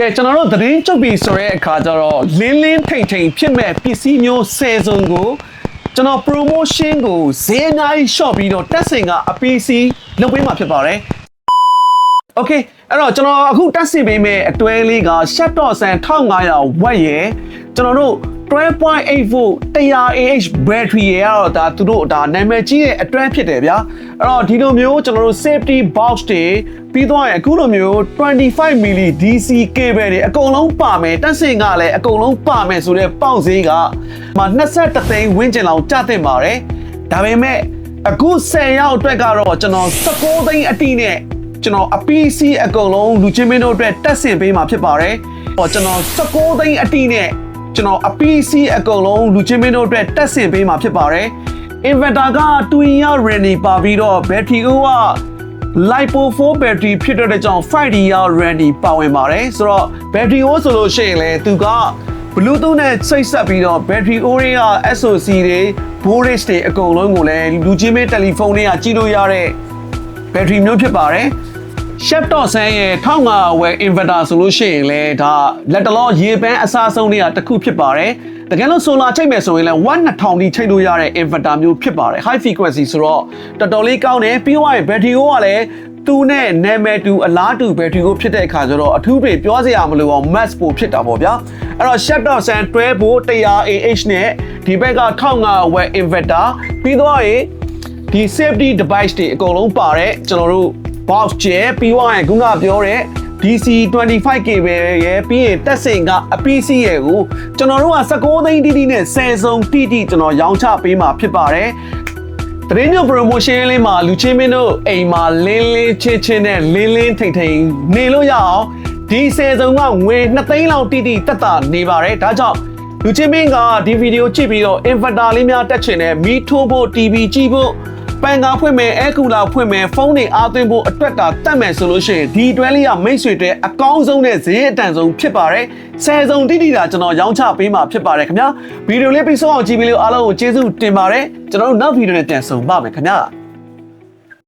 ကဲကျွန်တော်တို့သတင်းချုပ်ပြီဆိုတဲ့အခါကျတော့လင်းလင်းထိန်ထိန်ဖြစ်မဲ့ပစ္စည်းမျိုး၁၀စုံကိုကျွန်တော် promotion ကိုဈေးအများကြီး shop ပြီးတော့တက်စင်ကအပီစီလုပ်ပေးမှာဖြစ်ပါတယ်။ Okay အဲ့တော့ကျွန်တော်အခုတက်စင်ပေးမယ့်အတွဲလေးက Shutdown Sun 1500 Watt ရယ်ကျွန်တော်တို့ 12.8 volt 100 ah battery ရယ်ကတော့ဒါသူတို့ဒါနာမည်ကြီးတဲ့အတွဲဖြစ်တယ်ဗျာအဲ့တော့ဒီလိုမျိုးကျွန်တော်တို့ safety box တွေပြီးတော့ရင်အခုလိုမျိုး 25 mili DC cable တွေအကုန်လုံးပါမယ်တက်စင်ကလည်းအကုန်လုံးပါမယ်ဆိုတဲ့ပေါက်ဈေးကမှ23သိန်းဝန်းကျင်လောက်ကျသင့်ပါတယ်ဒါပေမဲ့အခု10ရောက်အတွက်ကတော့ကျွန်တော်19သိန်းအတိနဲ့ကျွန်တော်အပီစီအကုန်လုံးလူချင်းမင်းတို့အတွက်တက်ဆင်ပေးမှာဖြစ်ပါတယ်။ဟောကျွန်တော်16သိန်းအတိနဲ့ ကျွန်တော်အပီစီအကုန်လုံးလူချင်းမင်းတို့အတွက်တက်ဆင်ပေးမှာဖြစ်ပါတယ်။ inverter က2 year ready ပါပြီးတော့ battery က LiPo 4 battery ဖြစ်တဲ့ကြောင့်5 year ready ပါဝင်ပါတယ်။ဆိုတော့ battery ကိုဆိုလို့ရှိရင်လည်းသူက Bluetooth နဲ့စိတ်ဆက်ပြီးတော့ battery O တွေက SoC တွေ voltage တွေအကုန်လုံးကိုလည်းလူချင်းမင်းတယ်လီဖုန်းတွေကကြည့်လို့ရတဲ့ဘက်ထရီမျိုးဖြစ်ပါတယ် Shepdot ဆန်းရဲ့1500ဝယ် inverter ဆိုလို့ရှိရင်လည်းဒါလက်တလောရေပန်းအစားဆုံးတွေကတစ်ခုဖြစ်ပါတယ်တကယ်လို့ solar ချိန်မယ်ဆိုရင်လည်း1200ထိချိန်လို့ရတဲ့ inverter မျိုးဖြစ်ပါတယ် high frequency ဆိုတော့တော်တော်လေးကောင်းတယ်ပြီးတော့ဘက်ထရီကိုကလည်းသူနဲ့နာမည်တူအလားတူဘက်ထရီကိုဖြစ်တဲ့အခါကျတော့အထူးပဲပြောစရာမလိုအောင် mass ပိုဖြစ်တာပေါ့ဗျာအဲ့တော့ Shepdot ဆန်း12ဖို့ 100ah နဲ့ဒီဘက်က1500ဝယ် inverter ပြီးတော့ရင်ဒီ safety device တွေအကုန်လုံးပါတဲ့ကျွန်တော်တို့ box ကျဲပြီးသွားရင်ခုနကပြောတဲ့ DC 25 cable ရဲ့ပြီးရင်တက်စင်ကအ PC ရဲ့ကိုကျွန်တော်တို့က16သိန်းတိတိနဲ့10စုံတိတိကျွန်တော်ရောင်းချပေးမှာဖြစ်ပါတယ်တရင်ည promotion လေးမှာလူချင်းမင်းတို့အိမ်မှာလင်းလင်းချင်းချင်းနဲ့လင်းလင်းထိန်ထိန်နေလို့ရအောင်ဒီ10စုံကငွေ2သိန်းလောက်တိတိတက်တာနေပါတယ်ဒါကြောင့်လူချင်းမင်းကဒီဗီဒီယိုကြည့်ပြီးတော့ inverter လေးများတက်ချင်တဲ့မီးထိုးဖို့ TV ကြည့်ဖို့ ပန်ကာဖွင့်မယ်အဲကူလာဖွင့်မယ်ဖုန်းတွေအားသွင်းဖို့အတွက်ကတတ်မယ်ဆိုလို့ရှိရင်ဒီတွဲလေးကမိတ်ဆွေတွေအကောင်းဆုံးနဲ့ဈေးအတန်ဆုံးဖြစ်ပါတယ်ဆယ်စုံတိတိတာကျွန်တော်ရောင်းချပေးမှာဖြစ်ပါတယ်ခင်ဗျာဗီဒီယိုလေးပြီးဆုံးအောင်ကြည့်ပြီးလို့အားလုံးကိုကျေးဇူးတင်ပါတယ်ကျွန်တော်တို့နောက်ဗီဒီယိုနဲ့ပြန်ဆုံပါမယ်ခင်ဗျာ